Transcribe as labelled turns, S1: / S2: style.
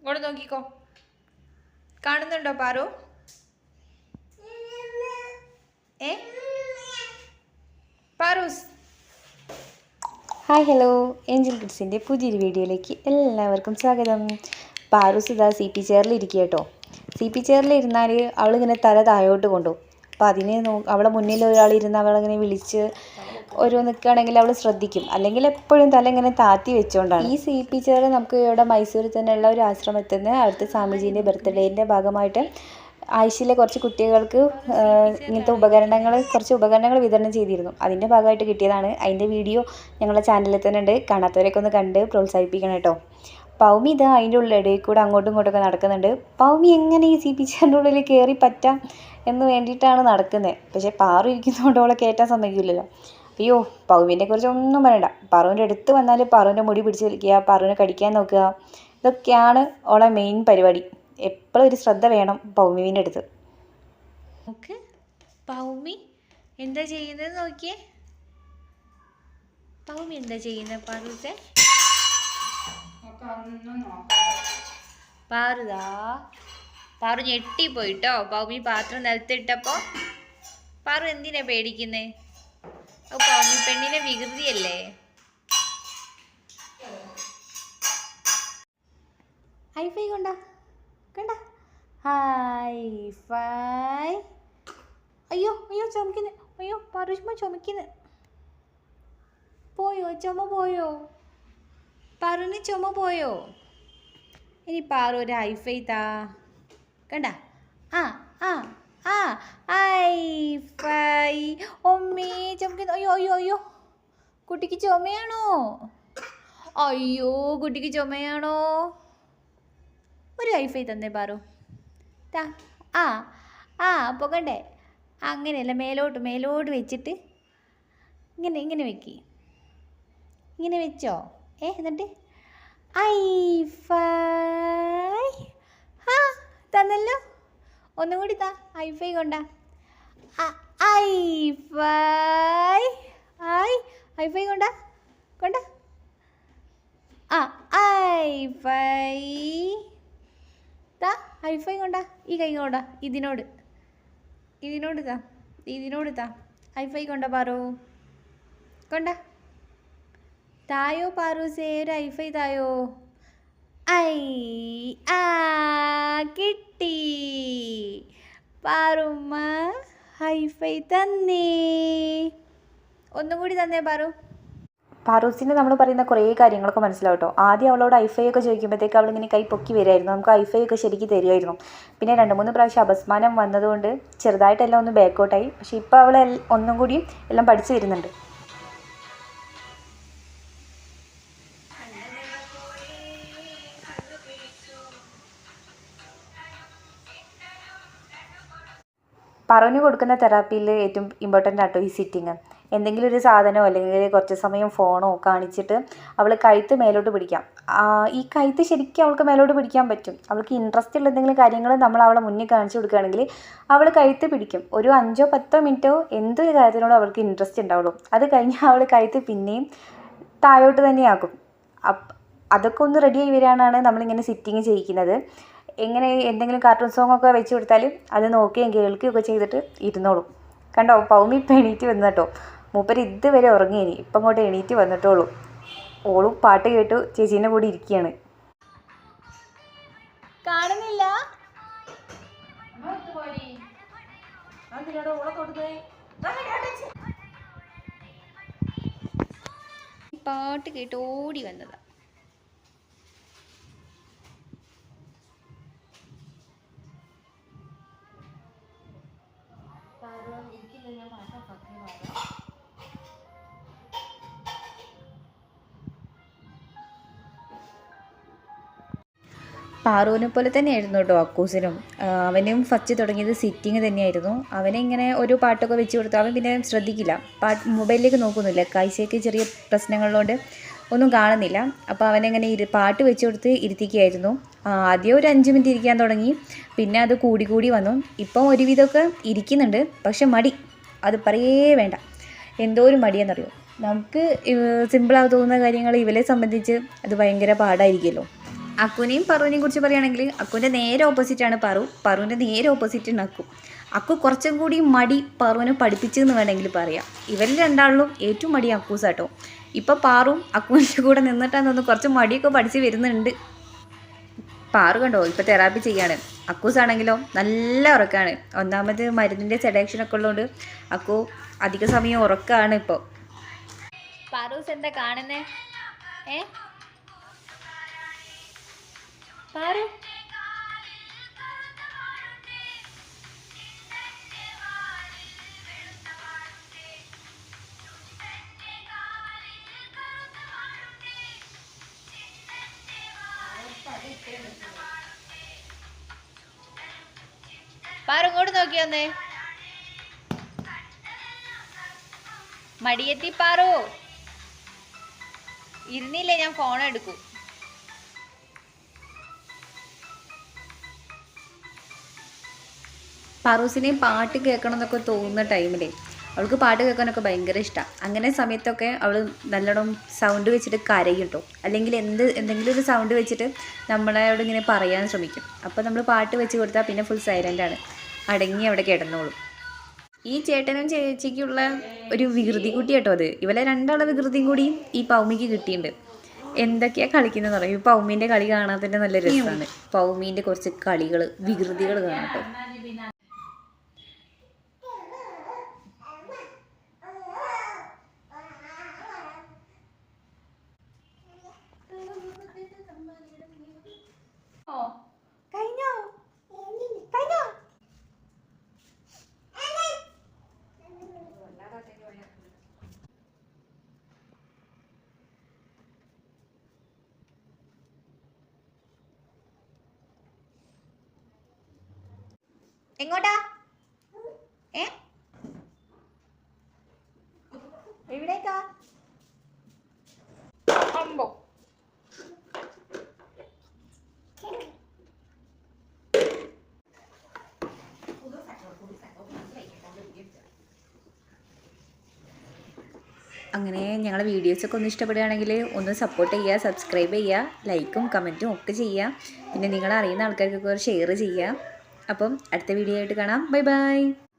S1: ഇങ്ങോട്ട് നോക്കിക്കോ. കാണുന്നുണ്ടോ പാറു? ഏ? പാറൂസ്
S2: ഹായ് ഹലോ. ഏഞ്ചൽ കിഡ്സിന്റെ പുതിയൊരു വീഡിയോയിലേക്ക് എല്ലാവർക്കും സ്വാഗതം. പാറൂസ് ഇതാ സി പി ചെയറിൽ ഇരിക്കുക കേട്ടോ. സി പി ചെയറിൽ ഇരുന്നാൽ അവളിങ്ങനെ തല താഴോട്ട് കൊണ്ടുപോകും അപ്പോൾ അതിനെ നോ അവളെ മുന്നിൽ ഒരാൾ ഇരുന്ന് അവളിങ്ങനെ വിളിച്ച് ഓരോ നിൽക്കുകയാണെങ്കിൽ അവൾ ശ്രദ്ധിക്കും. അല്ലെങ്കിൽ എപ്പോഴും തല ഇങ്ങനെ താത്തി വെച്ചുകൊണ്ടാണ് ഈ സി പി ചെയർ നമുക്ക് ഇവിടെ മൈസൂരിൽ തന്നെയുള്ള ഒരു ആശ്രമത്തിൽ നിന്ന് അവിടുത്തെ സ്വാമിജീന്റെ ബർത്ത്ഡേന്റെ ഭാഗമായിട്ട് ആഴ്ചയിലെ കുറച്ച് കുട്ടികൾക്ക് ഇങ്ങനത്തെ ഉപകരണങ്ങൾ കുറച്ച് ഉപകരണങ്ങൾ വിതരണം ചെയ്തിരുന്നു. അതിന്റെ ഭാഗമായിട്ട് കിട്ടിയതാണ്. അതിന്റെ വീഡിയോ ഞങ്ങളുടെ ചാനലിൽ തന്നെ ഉണ്ട്. കാണാത്തവരൊക്കെ ഒന്ന് കണ്ട് പ്രോത്സാഹിപ്പിക്കണം കേട്ടോ. പൗമി ഇത് അതിന്റെ ഉള്ളിടയിൽ കൂടെ അങ്ങോട്ടും ഇങ്ങോട്ടൊക്കെ നടക്കുന്നുണ്ട്. പൗമി എങ്ങനെ ഈ സി പി ചേറിന്റെ ഉള്ളിൽ കയറി പറ്റാം എന്ന് വേണ്ടിയിട്ടാണ് നടക്കുന്നത് പക്ഷേ പാറു ഇരിക്കുന്നതുകൊണ്ട് അവളെ കയറ്റാൻ സമ്മതിക്കില്ലല്ലോ. അയ്യോ പൗവിനെ കുറിച്ച് ഒന്നും പറയണ്ട. പറുവിന്റെ അടുത്ത് വന്നാൽ പറുവിന്റെ മുടി പിടിച്ച് വലിക്കുക പറുവിനെ കടിക്കാൻ നോക്കുക. ഇതൊക്കെയാണ് ഓളെ മെയിൻ പരിപാടി. എപ്പോഴും ഒരു ശ്രദ്ധ വേണം പൗമിവിന്റെ അടുത്ത്.
S1: നോക്ക് പൗമി എന്താ ചെയ്യുന്നത് നോക്കിയേ. പൗമി എന്താ ചെയ്യുന്നത് പാറൂസെ പാറുതാ പാറു ഞെട്ടിപ്പോയിട്ടോ? പൗമി പാത്രം നിലത്തിട്ടപ്പോ? പാറു എന്തിനാ പേടിക്കുന്നേ? പെണ്ണിനെ വികൃതിയല്ലേ?
S2: ഹൈഫൈ കൊണ്ട? കണ്ട? ഹൈഫൈ അയ്യോ അയ്യോ ചുമക്കുന്നു. അയ്യോ പറുഷ്മ ചുമക്കുന്നു.
S1: പോയോ? ചുമ പോയോ? പാറുവിന് ചുമ പോയോ? ഇനി പാറു ഒരു ഹൈഫൈ താ. കണ്ട? ആ ആ. ആ ഹൈഫൈ ഒമ്മേ ചുമക്കുന്നു അയ്യോ അയ്യോ അയ്യോ. കുട്ടിക്ക് ചുമയാണോ? അയ്യോ കുട്ടിക്ക് ചുമയാണോ? ഒരു ഐഫൈ തന്നേ പാറു. താ ആ ആ പോകണ്ടേ അങ്ങനെയല്ല മേലോട്ട് മേലോട്ട് വെച്ചിട്ട് ഇങ്ങനെ ഇങ്ങനെ വെക്കി. ഇങ്ങനെ വെച്ചോ. ഏ എന്നിട്ട്? ഐ ഫൈ ആ തന്നല്ലോ. ഒന്നും കൂടി താ ഐ ഫൈ കൊണ്ട. ഐ ഫൈ ഐ ഐ ഫൈ കൊണ്ടാ കൊണ്ട. ആ ഐ ഫൈ താ ഐ ഫൈ കൊണ്ടാ. ഈ കൈ കൊണ്ടാ ഇതിനോട്. ഇതിനോട് താ ഇതിനോട് താ. ഐ ഫൈ കൊണ്ട പാറോ. കൊണ്ട. തായോ പാറൂസേ ഒരു ഫൈ തായോ? ഐ ആ കിട്ടി. പാറുമ്മ ഹൈഫൈ തന്നേ. ഒന്നും കൂടി തന്നേ പാറു.
S2: പാറൂസിന് നമ്മൾ പറയുന്ന കുറേ കാര്യങ്ങളൊക്കെ മനസ്സിലാവും കേട്ടോ ആദ്യം അവളോട് ഐഫൈ ഒക്കെ ചോദിക്കുമ്പോഴത്തേക്ക് അവളിങ്ങനെ കൈ പൊക്കി വരുമായിരുന്നു നമുക്ക് ഐഫൈ ഒക്കെ ശരിക്കും തരുമായിരുന്നു. പിന്നെ രണ്ട് മൂന്ന് പ്രാവശ്യം അപസ്മാനം വന്നതുകൊണ്ട് ചെറുതായിട്ടെല്ലാം ഒന്ന് ബാക്കൗട്ടായി പക്ഷേ ഇപ്പോൾ അവൾ ഒന്നും കൂടി എല്ലാം പഠിച്ചു വരുന്നുണ്ട്. പറവന് കൊടുക്കുന്ന തെറാപ്പിയിൽ ഏറ്റവും ഇമ്പോർട്ടന്റ് ആട്ടോ ഈ സിറ്റിങ് എന്തെങ്കിലും ഒരു സാധനമോ അല്ലെങ്കിൽ കുറച്ച് സമയം ഫോണോ കാണിച്ചിട്ട് അവൾ കഴുത്ത് മേലോട്ട് പിടിക്കാം. ഈ കഴുത്ത് ശരിക്കും അവൾക്ക് മേലോട്ട് പിടിക്കാൻ പറ്റും. അവൾക്ക് ഇൻട്രസ്റ്റ് ഉള്ള എന്തെങ്കിലും കാര്യങ്ങൾ നമ്മൾ അവളെ മുന്നിൽ കാണിച്ചു കൊടുക്കുകയാണെങ്കിൽ അവൾ കഴുത്ത് പിടിക്കും. ഒരു അഞ്ചോ പത്തോ മിനിറ്റോ എന്തൊരു കാര്യത്തിനോടും അവൾക്ക് ഇൻട്രസ്റ്റ് ഉണ്ടാവുള്ളൂ. അത് കഴിഞ്ഞാൽ അവൾ കഴുത്ത് പിന്നെയും താഴോട്ട് തന്നെയാക്കും അപ്പ് അതൊക്കെ ഒന്ന് റെഡി ആയി വരികയാണ് നമ്മളിങ്ങനെ സിറ്റിങ് ചെയ്യിക്കുന്നത്. എങ്ങനെ എന്തെങ്കിലും കാർട്ടൂൺ സോങ് ഒക്കെ വെച്ച് കൊടുത്താൽ അത് നോക്കുകയും കേൾക്കുകയും ഒക്കെ ചെയ്തിട്ട് ഇരുന്നോളും. കണ്ടോ? പൗമി ഇപ്പം എണീറ്റ് വന്നു കേട്ടോ. മൂപ്പര് ഇതുവരെ ഉറങ്ങിയിനി. ഇപ്പം അങ്ങോട്ട് എണീറ്റ് വന്നിട്ടോളൂ. ഓളും പാട്ട് കേട്ടു ചേച്ചീന്റെ കൂടെ ഇരിക്കുകയാണ്.
S1: കാണുന്നില്ല? പാട്ട് കേട്ട് ഓടി വന്നതാ.
S2: പാറുവിനെ പോലെ തന്നെയായിരുന്നു കേട്ടോ അക്കൂസിനും. അവനും ഫസ്റ്റ് തുടങ്ങിയത് സിറ്റിങ് തന്നെയായിരുന്നു. അവനെ ഇങ്ങനെ ഒരു പാട്ടൊക്കെ വെച്ച് കൊടുത്തു. അവൻ പിന്നെ ശ്രദ്ധിക്കില്ല. പാട്ട് മൊബൈലിലേക്ക് നോക്കുന്നില്ല. കാഴ്ചയ്ക്ക് ചെറിയ പ്രശ്നങ്ങളുകൊണ്ട് ഒന്നും കാണുന്നില്ല. അപ്പോൾ അവനെങ്ങനെ ഇരു പാട്ട് വെച്ച് കൊടുത്ത് ഇരുത്തിക്കുകയായിരുന്നു ആദ്യം ഒരു അഞ്ച് മിനിറ്റ് ഇരിക്കാൻ തുടങ്ങി. പിന്നെ അത് കൂടി കൂടി വന്നു. ഇപ്പം ഒരുവിധമൊക്കെ ഇരിക്കുന്നുണ്ട്. പക്ഷെ മടി. അത് പറയേ വേണ്ട. എന്തോ ഒരു മടിയെന്നറിയോ? നമുക്ക് സിമ്പിളായി തോന്നുന്ന കാര്യങ്ങൾ ഇവരെ സംബന്ധിച്ച് അത് ഭയങ്കര പാടായിരിക്കുമല്ലോ. അക്കുവിനെയും പറുവിനെയും കുറിച്ച് പറയുകയാണെങ്കിൽ അക്കുവിന്റെ നേരെ ഓപ്പോസിറ്റാണ് പറു. പറുവിന്റെ നേരെ ഓപ്പോസിറ്റാണ് അക്കു. അക്കു കുറച്ചും കൂടി മടി പറുവിനെ പഠിപ്പിച്ചെന്ന് വേണമെങ്കിൽ പറയാം. ഇവരിൽ രണ്ടാളിലും ഏറ്റവും മടി അക്കൂസാട്ടോ. ഇപ്പോൾ പാറും അക്കുവിന്റെ കൂടെ നിന്നിട്ടാന്ന് തോന്നുന്നു കുറച്ച് മടിയൊക്കെ പഠിച്ച് വരുന്നുണ്ട്. പാറു കണ്ടോ? ഇപ്പോൾ തെറാപ്പി ചെയ്യാണ്. അക്കൂസ് ആണെങ്കിലോ? നല്ല ഉറക്കമാണ് ഒന്നാമത് മരുന്നിന്റെ സെഡക്ഷനൊക്കെ ഉള്ളതുകൊണ്ട് അക്കു അധിക സമയം ഉറക്കമാണ് ഇപ്പോൾ
S1: പാറൂസ് എന്താ കാണുന്നേ? ഏ? പാറു? പാറു ഇങ്ങോട്ട് നോക്കിയൊന്നേ മടിയെത്തി പാറു. ഇരുന്നില്ലേ ഞാൻ ഫോൺ എടുക്കൂ.
S2: പറൂസിനെയും പാട്ട് കേൾക്കണം എന്നൊക്കെ തോന്നുന്ന ടൈമിലേ അവൾക്ക് പാട്ട് കേൾക്കാനൊക്കെ ഭയങ്കര ഇഷ്ടമാണ് അങ്ങനെ സമയത്തൊക്കെ അവൾ നല്ലോണം സൗണ്ട് വെച്ചിട്ട് കരയും കേട്ടോ അല്ലെങ്കിൽ എന്ത് എന്തെങ്കിലും ഒരു സൗണ്ട് വെച്ചിട്ട് നമ്മളോട് ഇങ്ങനെ പറയാൻ ശ്രമിക്കും. അപ്പോൾ നമ്മൾ പാട്ട് വെച്ച് കൊടുത്താൽ പിന്നെ ഫുൾ സൈലന്റ് ആണ്. അടങ്ങി അവിടെ കിടന്നോളും. ഈ ചേട്ടനും ചേച്ചിക്കുള്ള ഒരു വികൃതി കുട്ടി കേട്ടോ അത്. ഇവരെ രണ്ടാളെ വികൃതിയും കൂടി ഈ പൗമിക്ക് കിട്ടിയിട്ടുണ്ട്. എന്തൊക്കെയാ കളിക്കുന്നത് പറയും ഈ പൗമീന്റെ കളി തന്നെ നല്ല രസമാണ് പൗമീന്റെ കുറച്ച് കളികൾ വികൃതികൾ കാണാം കേട്ടോ.
S1: ഓ കഴിഞ്ഞോ കഴിഞ്ഞോ? എങ്ങോട്ടാ? ഏ? എവിടേക്കാ? അമ്പോ.
S2: അങ്ങനെ ഞങ്ങളെ വീഡിയോസൊക്കെ ഒന്ന് ഇഷ്ടപ്പെടുകയാണെങ്കിൽ ഒന്ന് സപ്പോർട്ട് ചെയ്യുക സബ്സ്ക്രൈബ് ചെയ്യുക ലൈക്കും കമന്റും ഒക്കെ ചെയ്യുക. പിന്നെ നിങ്ങൾ അറിയുന്ന ആൾക്കാർക്കൊക്കെ ഷെയർ ചെയ്യുക. അപ്പം അടുത്ത വീഡിയോ ആയിട്ട് കാണാം. Bye bye.